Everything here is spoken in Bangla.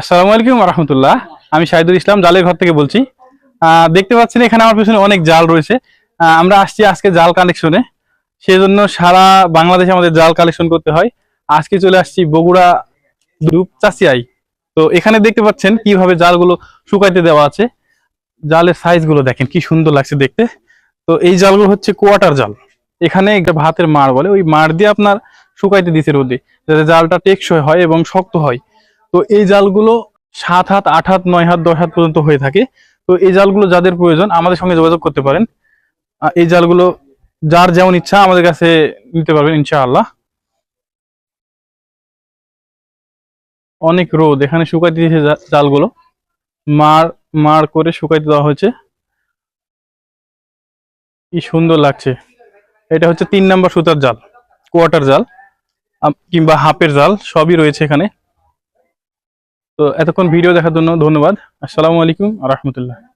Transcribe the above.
আসসালামু আলাইকুম রহমতুল্লাহ আমি শাহিদুল ইসলাম, জালের ঘর থেকে বলছি। দেখতে পাচ্ছেন এখানে আমার পিছনে অনেক জাল রয়েছে। আমরা আসছি আজকে জাল কালেকশনে সেই জন্য সারা বাংলাদেশে আমাদের জাল কালেকশন করতে হয়। আজকে চলে আসছি বগুড়া দুপ চাষিয়াই। তো এখানে দেখতে পাচ্ছেন কীভাবে জালগুলো শুকাইতে দেওয়া আছে। জালের সাইজগুলো দেখেন, কি সুন্দর লাগছে দেখতে। তো এই জালগুলো হচ্ছে কোয়াটার জাল। এখানে একটা ভাতের মাড় বলে, ওই মাড় দিয়ে আপনার শুকাইতে দিছে রোদে, যাতে জালটা টেকসই হয় এবং শক্ত হয়। তো এই জালগুলো সাত হাত, আট হাত, নয় হাত, দশ হাত পর্যন্ত হয়ে থাকে। তো এই জালগুলো যাদের প্রয়োজন, আমাদের সঙ্গে যোগাযোগ করতে পারেন। এই জালগুলো যার যেমন ইচ্ছা আমাদের কাছে নিতে পারবেন, ইনশাআল্লাহ। অনেক রোদ, এখানে শুকাইতে দিয়েছে জালগুলো। মার মার করে শুকাইতে দেওয়া হয়েছে। কি সুন্দর লাগছে। এটা হচ্ছে তিন নাম্বার সুতার জাল, কোয়ার্টার জাল কিংবা হাফের জাল, সবই রয়েছে এখানে। তো এতক্ষণ ভিডিও দেখার জন্য ধন্যবাদ। আসসালামু আলাইকুম রহমতুল্লাহ।